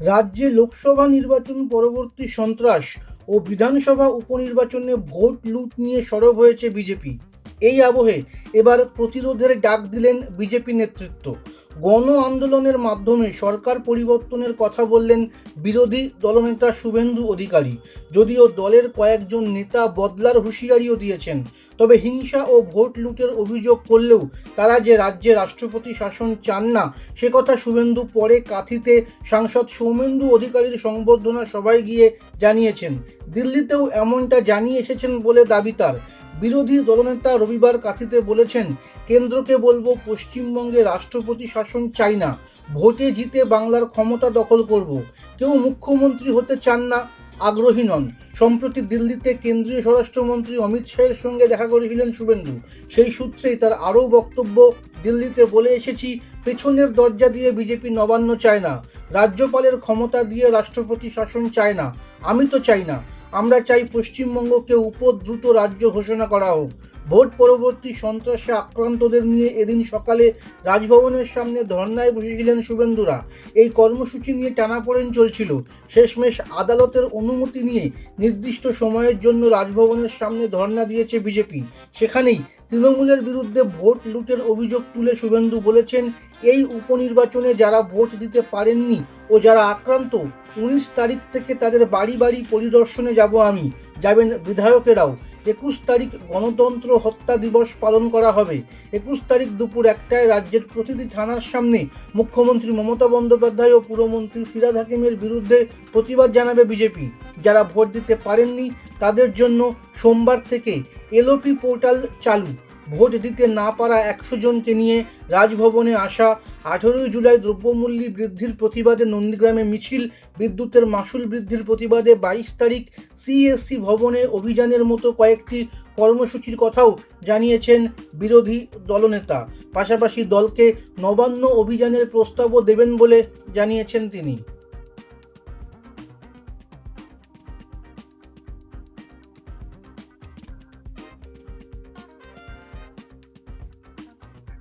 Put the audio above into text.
রাজ্যে লোকসভা নির্বাচন পরবর্তী সন্ত্রাস ও বিধানসভা উপনির্বাচনে ভোট লুট নিয়ে সরব হয়েছে বিজেপি। এই আবহে এবার প্রতিরোধের ডাক দিলেন বিজেপি নেতৃত্ব। গণ আন্দোলনের মাধ্যমে সরকার পরিবর্তনের কথা বললেন বিরোধী দলনেতা শুভেন্দু অধিকারী। যদিও দলের কয়েকজন নেতা বদলার হুঁশিয়ারিও দিয়েছেন, তবে হিংসা ও ভোট লুটের অভিযোগ করলেও তারা যে রাজ্যে রাষ্ট্রপতি শাসন চান না, সে কথা শুভেন্দু পরে কাথিতে সাংসদ সৌমেন্দু অধিকারীর সংবর্ধনা সভায় গিয়ে জানিয়েছেন। দিল্লিতেও এমনটা জানিয়ে এসেছেন বলে দাবি তার। বিরোধী দলনেতা রবিবার কাথিতে বলেছেন, কেন্দ্রকে বলব পশ্চিমবঙ্গে রাষ্ট্রপতি শাসন চাই না, ভোটে জিতে বাংলার ক্ষমতা দখল করব। কেউ মুখ্যমন্ত্রী হতে চান না, আগ্রহী নন। সম্প্রতি দিল্লিতে কেন্দ্রীয় স্বরাষ্ট্রমন্ত্রী অমিত শাহের সঙ্গে দেখা করেছিলেন শুভেন্দু। সেই সূত্রেই তার আরও বক্তব্য দিল্লিতে বলে এসেছি, পেছনের দরজা দিয়ে বিজেপি নবান্ন চায় না, রাজ্যপালের ক্ষমতা দিয়ে রাষ্ট্রপতি শাসন চায় না, আমি তো চাই না। আমরা চাই পশ্চিমবঙ্গকে উপদ্রুত রাজ্য ঘোষণা করা হোক। ভোট পরবর্তী সন্ত্রাসে আক্রান্তদের নিয়ে এদিন সকালে রাজভবনের সামনে ধর্নায় বসেছিলেন শুভেন্দুরা। এই কর্মসূচি নিয়ে টানাপোড়েন চলছিল। শেষমেশ আদালতের অনুমতি নিয়ে নির্দিষ্ট সময়ের জন্য রাজভবনের সামনে ধর্না দিয়েছে বিজেপি। সেখানেই তৃণমূলের বিরুদ্ধে ভোট লুটের অভিযোগ তুলে শুভেন্দু বলেছেন এই উপনির্বাচনে যারা ভোট দিতে পারেননি ও যারা আক্রান্ত, উনিশ তারিখ থেকে তাদের বাড়ি বাড়ি পরিদর্শনে যাব আমি। যাবেন বিধায়কেরাও। একুশ তারিখ গণতন্ত্র হত্যা দিবস পালন করা হবে। একুশ তারিখ দুপুর একটায় রাজ্যের প্রতিটি থানার সামনে মুখ্যমন্ত্রী মমতা বন্দ্যোপাধ্যায় ও পুরমন্ত্রী ফিরাদ হাকিমের বিরুদ্ধে প্রতিবাদ জানাবে বিজেপি। যারা ভোট দিতে পারেননি, তাদের জন্য সোমবার থেকে এলওপি পোর্টাল চালু। ভোট দিতে না পারা একশো জনকে নিয়ে রাজভবনে আসা আঠেরোই জুলাই দ্রব্যমূল্য বৃদ্ধির প্রতিবাদে নন্দীগ্রামে মিছিল, বিদ্যুতের মাসুল বৃদ্ধির প্রতিবাদে বাইশ তারিখ সিএসসি ভবনে অভিযানের মতো কয়েকটি কর্মসূচির কথাও জানিয়েছেন বিরোধী দলনেতা। পাশাপাশি দলকে নবান্ন অভিযানের প্রস্তাবও দেবেন বলে জানিয়েছেন তিনি।